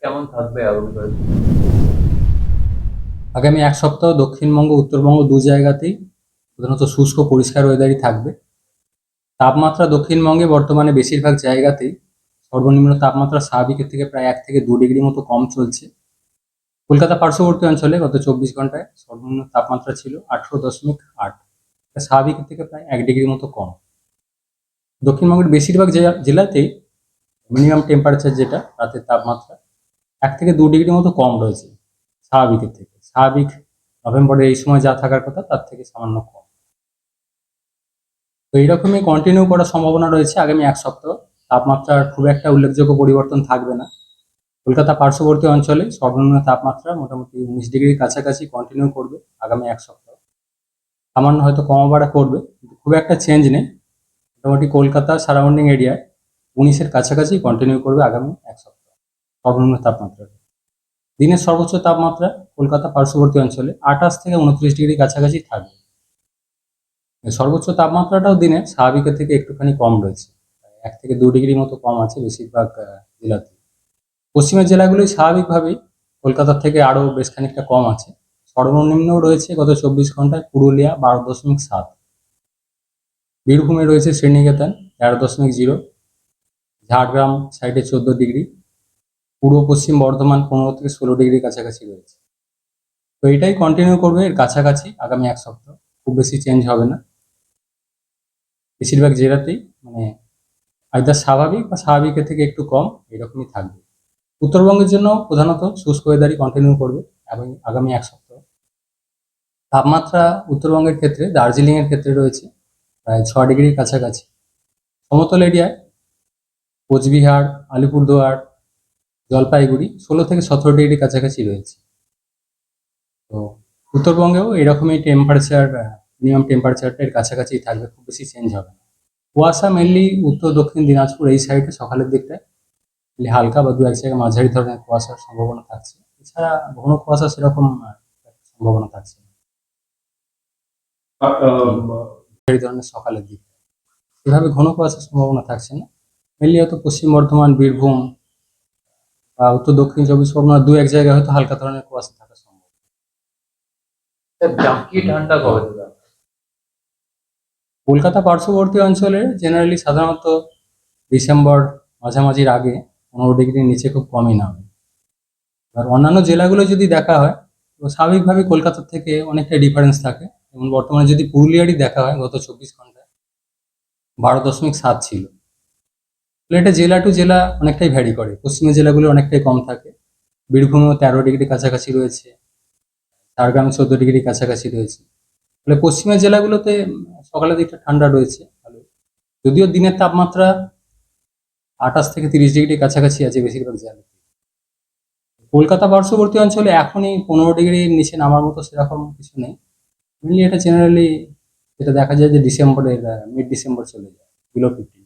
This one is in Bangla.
কেমন থাকবে আগামী এক সপ্তাহ দক্ষিণবঙ্গ, উত্তরবঙ্গ দু জায়গাতেই প্রধানত শুষ্ক পরিষ্কার ওয়েদারই থাকবে। তাপমাত্রা দক্ষিণবঙ্গে বর্তমানে বেশিরভাগ জায়গাতেই সর্বনিম্ন তাপমাত্রা স্বাভাবিকের থেকে প্রায় এক থেকে দু ডিগ্রি মতো কম চলছে। কলকাতা পার্শ্ববর্তী অঞ্চলে গত চব্বিশ ঘন্টায় সর্বনিম্ন তাপমাত্রা ছিল আঠেরো দশমিক আট। স্বাভাবিকের থেকে প্রায় এক ডিগ্রি মতো কম। দক্ষিণবঙ্গের বেশিরভাগ জেলা- জেলাতেই মিনিমাম টেম্পারেচার যেটা রাতের তাপমাত্রা এক থেকে দু ডিগ্রি মতো কম রয়েছে, স্বাভাবিকের থেকে। স্বাভাবিক নভেম্বরে এই সময় যা থাকার কথা, তার থেকে সামান্য কম। তো এইরকমই কন্টিনিউ করার সম্ভাবনা রয়েছে আগামী এক সপ্তাহ। তাপমাত্রার খুব একটা উল্লেখযোগ্য পরিবর্তন থাকবে না। কলকাতা পার্শ্ববর্তী অঞ্চলে সর্বনিম্ন তাপমাত্রা মোটামুটি উনিশ ডিগ্রির কাছাকাছি কন্টিনিউ করবে আগামী এক সপ্তাহ। সামান্য হয়তো কমা বাড়া করবে খুব একটা চেঞ্জ নেই। মোটামুটি কলকাতা সারাউন্ডিং এরিয়ায় উনিশের কাছাকাছি কন্টিনিউ করবে আগামী এক সপ্তাহ। সর্বনিম্ন তাপমাত্রা। দিনের সর্বোচ্চ তাপমাত্রা কলকাতা পার্শ্ববর্তী অঞ্চলে আঠাশ থেকে উনত্রিশ ডিগ্রি কাছাকাছি থাকবে। সর্বোচ্চ তাপমাত্রাটাও দিনে স্বাভাবিকের থেকে একটুখানি কম রয়েছে। এক থেকে দু ডিগ্রি মতো কম আছে বেশিরভাগ জেলাতে। পশ্চিমের জেলাগুলোই স্বাভাবিকভাবেই কলকাতার থেকে আরও বেশ খানিকটা কম আছে। সর্বনিম্ন রয়েছে গত চব্বিশ ঘন্টায় পুরুলিয়া বারো দশমিক সাত। বীরভূমে রয়েছে শ্রীনিকেতন তেরো দশমিক জিরো। ঝাড়গ্রাম সাইডে চোদ্দ ডিগ্রি। পূর্ব পশ্চিম বর্ধমান পনেরো থেকে ষোলো ডিগ্রি কাছাকাছি রয়েছে। তো এটাই কন্টিনিউ করবে এর কাছাকাছি আগামী এক সপ্তাহ। খুব বেশি চেঞ্জ হবে না। বেশিরভাগ জেলাতেই মানে আইদার স্বাভাবিক বা স্বাভাবিকের থেকে একটু কম এরকমই থাকবে। উত্তরবঙ্গের জন্য প্রধানত শুষ্ক ওয়েদারই কন্টিনিউ করবে এবং আগামী এক সপ্তাহ। তাপমাত্রা উত্তরবঙ্গের ক্ষেত্রে দার্জিলিং এর ক্ষেত্রে রয়েছে প্রায় ছ ডিগ্রির কাছাকাছি। সমতল এরিয়ায় কোচবিহার, আলিপুরদুয়ার জলপাইগুড়ি ষোলো থেকে সতেরো ডিগ্রি কাছাকাছি রয়েছে। তো উত্তরবঙ্গেও এরকমই টেম্পারেচার মিনিমাম টেম্পারেচারটা এর কাছাকাছি থাকবে, খুব বেশি চেঞ্জ হবে না। কুয়াশা মেনলি উত্তর, দক্ষিণ, দিনাজপুর এই সাইডে সকালের দিকটায়। হালকা বা দু এক জায়গায় মাঝারি ধরনের কুয়াশার সম্ভাবনা থাকছে। এছাড়া ঘন কুয়াশা সেরকম সম্ভাবনা থাকছে ধরনের সকালের দিক এভাবে ঘন কুয়াশার সম্ভাবনা থাকছে না। মেনলি হয়তো পশ্চিম বর্ধমান, বীরভূম উত্তর দক্ষিণ চব্বিশ পরগনা দু এক জায়গায় হয়তো হালকা ধরনের কুয়াশা থাকা সম্ভব। জাঁকি ঠান্ডা কবে কলকাতা পার্শ্ববর্তী অঞ্চলে জেনারেলি সাধারণত ডিসেম্বর মাঝামাঝির আগে পনেরো ডিগ্রির নিচে খুব কমই নামে। আর অন্যান্য জেলাগুলো যদি দেখা হয় তো স্বাভাবিকভাবে কলকাতার থেকে অনেকটা ডিফারেন্স থাকে। যেমন বর্তমানে যদি পুরুলিয়ারই দেখা হয় গত চব্বিশ ঘন্টায় বারো দশমিক সাত ছিল। এটা জেলা টু জেলা অনেকটাই ভ্যারি করে। পশ্চিমের জেলাগুলো অনেকটাই কম থাকে। বীরভূমেও তেরো ডিগ্রি কাছাকাছি রয়েছে। ঝাড়গ্রামে চোদ্দ ডিগ্রি কাছাকাছি রয়েছে। তাহলে পশ্চিমের জেলাগুলোতে সকালের দিকটা ঠান্ডা রয়েছে ভালো যদিও দিনের তাপমাত্রা আঠাশ থেকে তিরিশ ডিগ্রি কাছাকাছি আছে বেশিরভাগ জেলাতে। কলকাতা পার্শ্ববর্তী অঞ্চলে এখনই পনেরো ডিগ্রির নিচে নামার মতো সেরকম কিছু নেই। মেনলি এটা জেনারেলি যেটা দেখা যায় যে ডিসেম্বরের মিড ডিসেম্বর চলে যায় বিলো ফিফটিন